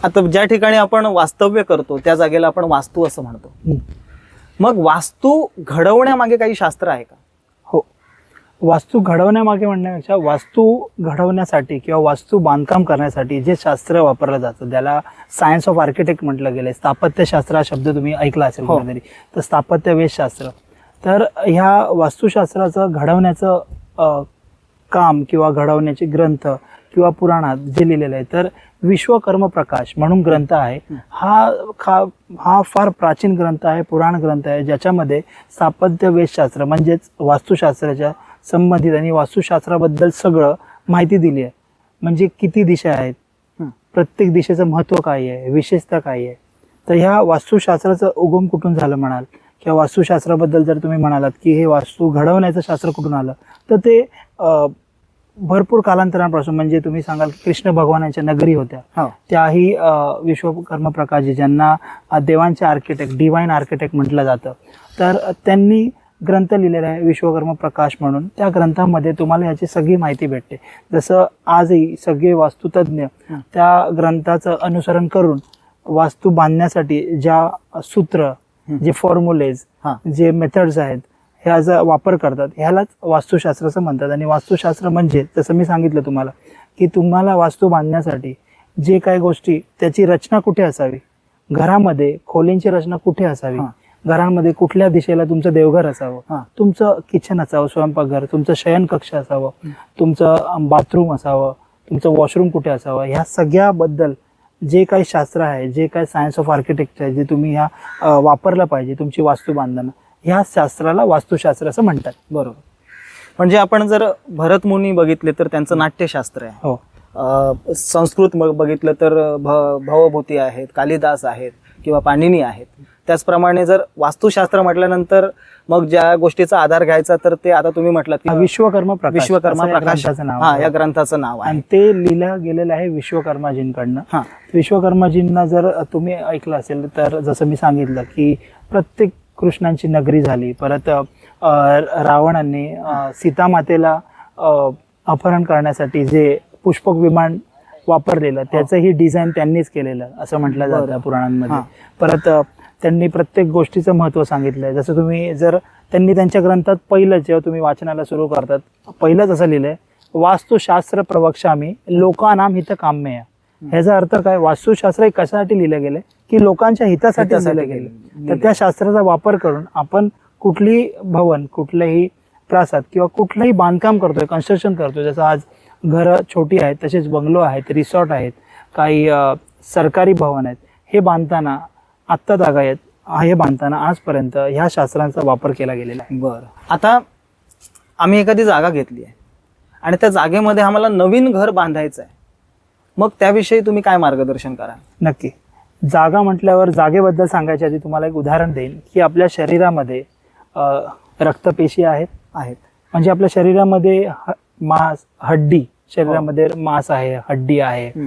आता ज्या ठिकाणी आपण वास्तव्य करतो त्या जागेला आपण वास्तू असं म्हणतो. मग वास्तू घडवण्यामागे काही शास्त्र आहे का हो वास्तू घडवण्यामागे म्हणण्यापेक्षा वास्तू घडवण्यासाठी किंवा वास्तू बांधकाम करण्यासाठी जे शास्त्र वापरलं जातं त्याला सायन्स ऑफ आर्किटेक्ट म्हटलं गेलं स्थापत्यशास्त्र हा शब्द तुम्ही ऐकला असेल हो. कुठेतरी तर स्थापत्य वेशशास्त्र तर ह्या वास्तुशास्त्राचं घडवण्याचं काम किंवा घडवण्याचे ग्रंथ किंवा पुराणात जे लिहिलेलं आहे तर विश्वकर्म प्रकाश म्हणून ग्रंथ आहे. हा खा हा फार प्राचीन ग्रंथ आहे पुराण ग्रंथ आहे ज्याच्यामध्ये स्थापत्य वेशशास्त्र म्हणजेच वास्तुशास्त्राच्या संबंधित आणि वास्तुशास्त्राबद्दल सगळं माहिती दिली आहे. म्हणजे किती दिशा आहेत. प्रत्येक दिशेचं महत्त्व काय आहे? विशेषता काय आहे? तर ह्या वास्तुशास्त्राचं उगम कुठून झालं म्हणाल? किंवा वास्तुशास्त्राबद्दल जर तुम्ही म्हणालात की हे वास्तू घडवण्याचं शास्त्र कुठून आलं? तर ते भरपूर कालांतरापासून म्हणजे तुम्ही सांगाल की कृष्ण भगवानाच्या नगरी होत्या. हो. त्याही विश्वकर्मा प्रकाशजी ज्यांना देवांचे आर्किटेक्ट डिवाइन आर्किटेक्ट म्हटलं जातं. तर त्यांनी ग्रंथ लिहिलेला आहे विश्वकर्मा प्रकाश म्हणून. त्या ग्रंथामध्ये तुम्हाला याची सगळी माहिती भेटते. जसं आजही सगळे वास्तुतज्ञ. त्या ग्रंथाचं अनुसरण करून वास्तू बांधण्यासाठी ज्या सूत्र. जे फॉर्म्युलेज जे मेथड्स आहेत ह्याचा वापर करतात ह्यालाच वास्तुशास्त्राचं म्हणतात. आणि वास्तुशास्त्र म्हणजे जसं मी सांगितलं तुम्हाला की तुम्हाला वास्तू बांधण्यासाठी जे काही गोष्टी त्याची रचना कुठे असावी? घरामध्ये खोलींची रचना कुठे असावी. घरांमध्ये कुठल्या दिशेला तुमचं देवघर असावं? हा. तुमचं किचन असावं स्वयंपाकघर तुमचं शयनकक्ष असावं हं. तुमचं बाथरूम असावं तुमचं वॉशरूम कुठे असावं? ह्या सगळ्याबद्दल जे काही शास्त्र आहे जे काही सायन्स ऑफ आर्किटेक्चर आहे जे तुम्ही ह्या वापरलं पाहिजे तुमची वास्तू बांधताना ह्या शास्त्राला वास्तुशास्त्र असं म्हणतात. बरोबर. म्हणजे आपण जर भरतमुनी बघितले तर त्यांचं नाट्यशास्त्र आहे. हो. अ, संस्कृत मग बघितलं तर भ भवभूती आहेत कालिदास आहेत किंवा पाणिनी आहेत. त्याचप्रमाणे जर वास्तुशास्त्र म्हटल्यानंतर मग ज्या गोष्टीचा आधार घ्यायचा तर ते आता तुम्ही म्हटलात हा की विश्वकर्मा प्रकाश. विश्वकर्मा असं या प्रकाश. ग्रंथाचं नाव हा आहे. या ग्रंथाचं नाव आहे. आणि ते लिहिलं गेलेलं आहे विश्वकर्माजींकडनं. हा. विश्वकर्माजींना जर तुम्ही ऐकलं असेल तर जसं मी सांगितलं की प्रत्येक कृष्णांची नगरी झाली. परत रावणाने सीतामातेला अपहरण करण्यासाठी जे पुष्पक विमान वापरलेलं त्याचंही डिझाईन त्यांनीच केलेलं असं म्हटलं जातं. पुराणांमध्ये. हा. परत त्यांनी प्रत्येक गोष्टीचं महत्त्व सांगितलंय. जसं तुम्ही जर त्यांनी त्यांच्या ग्रंथात पहिलं जेव्हा तुम्ही वाचनाला सुरू करतात पहिलंच असं लिहिलंय वास्तुशास्त्र प्रवक्ष्यामी लोकानाम हित काम्य ह्याचा अर्थ काय? वास्तुशास्त्र हे कशासाठी लिहिलं गेलं की लोकांच्या हितासाठी लिहिलं गेलं. तर त्या शास्त्राचा वापर करून आपण कुठलीही भवन कुठलंही प्रासाद किंवा कुठलंही बांधकाम करतोय कन्स्ट्रक्शन करतोय जसं आज घरं छोटी आहेत तसेच बंगलो आहेत रिसॉर्ट आहेत काही सरकारी भवन आहेत हे बांधताना आत्ता जागा आहेत हे बांधताना आजपर्यंत ह्या शास्त्रांचा वापर केला गेलेला आहे. बरं. आता आम्ही एखादी जागा घेतली आहे आणि त्या जागेमध्ये आम्हाला नवीन घर बांधायचं आहे. मग त्याविषयी तुम्ही काय मार्गदर्शन कराल? नक्की. जागा म्हटल्यावर जागेबद्दल सांगायच्या आधी तुम्हाला एक उदाहरण देईन की आपल्या शरीरामध्ये रक्तपेशी आहेत आहेत म्हणजे आपल्या शरीरामध्ये ह- मांस हड्डी शरीरामध्ये मांस आहे हड्डी आहे हं.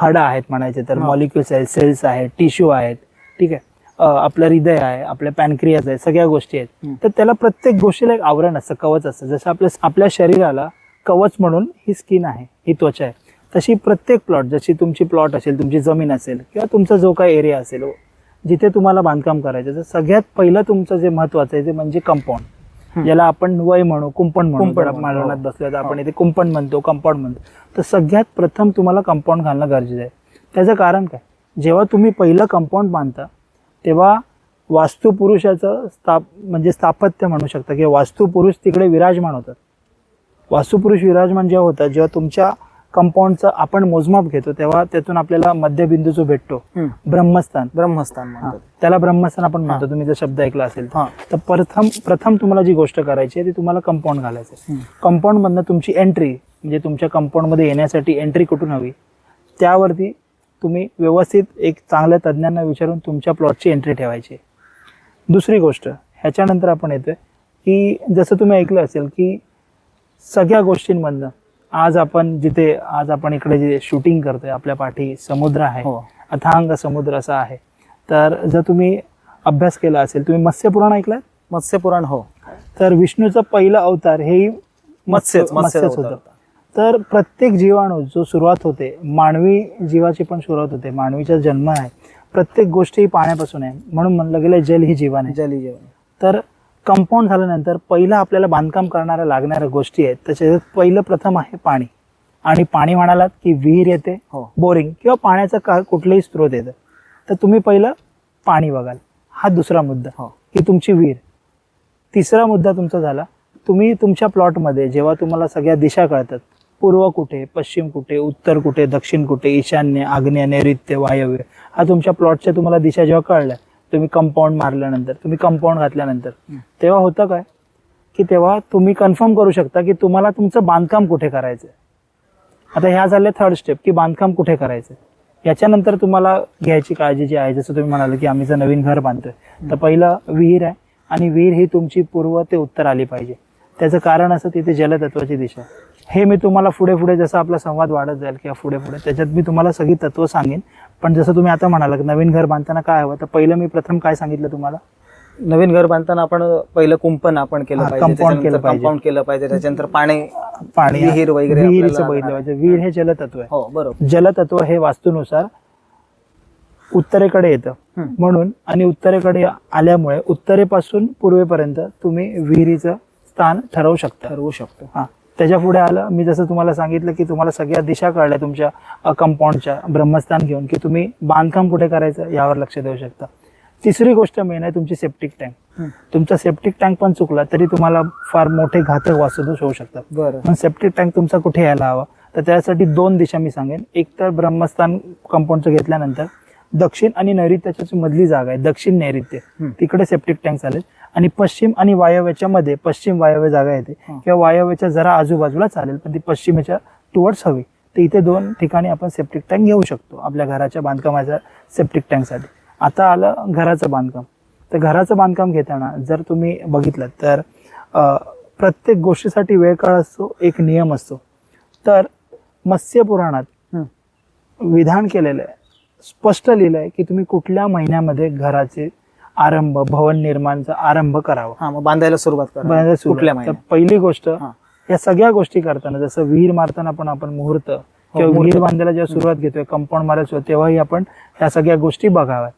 हाडं आहेत म्हणायचे तर हो. मॉलिक्युल्स आहेत सेल्स आहेत टिश्यू आहेत ठीक आहे आपलं हृदय आहे आपल्या पॅनक्रियाज आहे सगळ्या गोष्टी आहेत हं. तर त्याला प्रत्येक गोष्टीला एक आवरण असतं कवच असतं जसं आपल्या आपल्या शरीराला कवच म्हणून ही स्किन आहे ही त्वचा आहे तशी प्रत्येक प्लॉट जशी तुमची प्लॉट असेल तुमची जमीन असेल किंवा तुमचा जो काही एरिया असेल जिथे तुम्हाला बांधकाम करायचं तर सगळ्यात पहिलं तुमचं जे महत्वाचं आहे ते म्हणजे कंपाऊंड हं. ज्याला आपण वय म्हणू कुंपण म्हणू मालवणात हो. बसलो तर आपण इथे कुंपण म्हणतो कंपाऊंड म्हणतो. तर सगळ्यात प्रथम तुम्हाला कंपाऊंड घालणं गरजेचं आहे. त्याचं कारण काय? जेव्हा तुम्ही पहिलं कंपाऊंड बांधता तेव्हा वास्तुपुरुषाचं स्थाप म्हणजे स्थापत्य म्हणू शकता किंवा वास्तुपुरुष तिकडे विराजमान होतात. वास्तुपुरुष विराजमान जेव्हा होतात जेव्हा तुमच्या कंपाऊंडचं आपण मोजमाप घेतो तेव्हा त्यातून आपल्याला मध्यबिंदू जो भेटतो. ब्रह्मस्थान ब्रह्मस्थान म्हणतात त्याला ब्रह्मस्थान आपण म्हणतो. तुम्ही जर शब्द ऐकला असेल तर. हा तर प्रथम प्रथम तुम्हाला जी गोष्ट करायची आहे ती तुम्हाला कंपाऊंड घालायचं आहे हं. कंपाऊंडमधनं तुमची एंट्री म्हणजे तुमच्या कंपाऊंडमध्ये येण्यासाठी एंट्री कुठून हवी त्यावरती तुम्ही व्यवस्थित एक चांगल्या तज्ज्ञांना विचारून तुमच्या प्लॉटची एंट्री ठेवायची. दुसरी गोष्ट ह्याच्यानंतर आपण येतोय की जसं तुम्ही ऐकलं असेल की सगळ्या गोष्टींमधनं आज आपण जिथे आज आपण इकडे जे शूटिंग करतोय आपल्या पाठी समुद्र आहे हो. अथांग समुद्र असा आहे. तर जर तुम्ही अभ्यास केला असेल तुम्ही मत्स्यपुराण ऐकलं मत्स्यपुराण हो. तर विष्णूचं पहिलं अवतार मत्स्यच मत्स्य मत्स्यच होतं. तर प्रत्येक जीवाणू जो सुरुवात होते मानवी जीवाची पण सुरुवात होते मानवीचा जन्म आहे प्रत्येक गोष्ट ही पाण्यापासून आहे. म्हणून म्हणलं गेलं जल ही जीवन आहे. जली जेवण तर कंपाऊंड झाल्यानंतर पहिलं आपल्याला बांधकाम करणाऱ्या लागणाऱ्या गोष्टी आहेत त्याच्यात पहिलं प्रथम आहे पाणी. आणि पाणी म्हणालात की विहीर येते हो. बोरिंग किंवा पाण्याचा का कुठलेही स्रोत येतं. तर तुम्ही पहिलं पाणी बघाल. हा दुसरा मुद्दा. हो. की तुमची विहीर. तिसरा मुद्दा तुमचा झाला. तुम्ही तुमच्या प्लॉटमध्ये जेव्हा तुम्हाला सगळ्या दिशा कळतात पूर्व कुठे पश्चिम कुठे उत्तर कुठे दक्षिण कुठे ईशान्य आग्नेय नैऋत्य वायव्य हा तुमच्या प्लॉटच्या तुम्हाला दिशा जेव्हा कळल्या तुम्ही कंपाऊंड मारल्यानंतर तुम्ही कंपाऊंड घातल्यानंतर. तेव्हा होतं काय? की तेव्हा तुम्ही कन्फर्म करू शकता की तुम्हाला तुमचं बांधकाम कुठे करायचं आता ह्या झाल्या थर्ड स्टेप की बांधकाम कुठे करायचं याच्यानंतर तुम्हाला घ्यायची काळजी जी आहे जसं तुम्ही म्हणाले की आम्ही जर नवीन घर बांधतोय तर पहिलं विहीर आहे आणि विहीर ही तुमची पूर्व ते उत्तर आली पाहिजे. त्याचं कारण असं तिथे जलतत्वाची दिशा हे मी तुम्हाला पुढे पुढे जसं आपला संवाद वाढत जाईल किंवा पुढे पुढे त्याच्यात मी तुम्हाला सगळी तत्व सांगेन. पण जसं तुम्ही आता म्हणाला नवीन घर बांधताना काय हवं? तर पहिलं मी प्रथम काय सांगितलं तुम्हाला? नवीन घर बांधताना आपण पहिलं कुंपण आपण केलं compound केलं पाहिजे. कंपाऊंड केलं पाहिजे त्याच्यानंतर पाणी पाणी विहीर वगैरे विहिरीचं बघितलं पाहिजे. विहीर हे जलतत्व आहे. हो बरोबर. जलतत्व हे वास्तूनुसार उत्तरेकडे येतं. म्हणून आणि उत्तरेकडे आल्यामुळे उत्तरेपासून पूर्वेपर्यंत तुम्ही विहिरीचं स्थान ठरवू शकता. ठरवू शकतो. हा. त्याच्या पुढे आलं मी जसं तुम्हाला सांगितलं की तुम्हाला सगळ्या दिशा कळल्या तुमच्या कंपाऊंडच्या ब्रह्मस्थान घेऊन की तुम्ही बांधकाम कुठे करायचं यावर लक्ष देऊ शकता. तिसरी गोष्ट मेन आहे तुमची सेप्टिक टँक. तुमचा सेप्टिक टँक पण चुकला तरी तुम्हाला फार मोठे घातक वास्तुदोष होऊ शकतात. बरं. पण सेप्टिक टँक तुमचा कुठे यायला हवा? तर त्यासाठी दोन दिशा मी सांगेन. एक तर ब्रह्मस्थान कंपाऊंडचं घेतल्यानंतर दक्षिण आणि नैऋत्याची मधली जागा आहे दक्षिण नैऋत्य. तिकडे सेप्टिक टँक चालेल. आणि पश्चिम आणि वायव्याच्या मध्ये पश्चिम वायव्य जागा येते. किंवा वायव्याच्या जरा आजूबाजूला चालेल पण ती पश्चिमेच्या टुवर्ड्स हवी. तर इथे दोन ठिकाणी आपण सेप्टिक टँक घेऊ शकतो आपल्या घराच्या बांधकामाच्या सेप्टिक टँकसाठी आता आलं घराचं बांधकाम. तर घराचं बांधकाम घेताना जर तुम्ही बघितलं तर प्रत्येक गोष्टीसाठी वेळ काळ असतो एक नियम असतो. तर मत्स्य पुराणात. विधान केलेलं आहे. स्पष्ट लिहिलं आहे की तुम्ही कुठल्या महिन्यामध्ये घराचे आरंभ भवन निर्माणचा आरंभ करावा हा मग बांधायला सुरुवात करा बांधायला सुरुवात. कुठल्या तर महिन्यात पहिली गोष्ट हा. या सगळ्या गोष्टी करताना जसं विहीर मारताना पण आपण मुहूर्त किंवा मुहूर्त. विहीर बांधायला जेव्हा सुरुवात घेतोय कंपाऊंड मारायला सुरुवात तेव्हाही आपण ह्या सगळ्या गोष्टी बघाव्या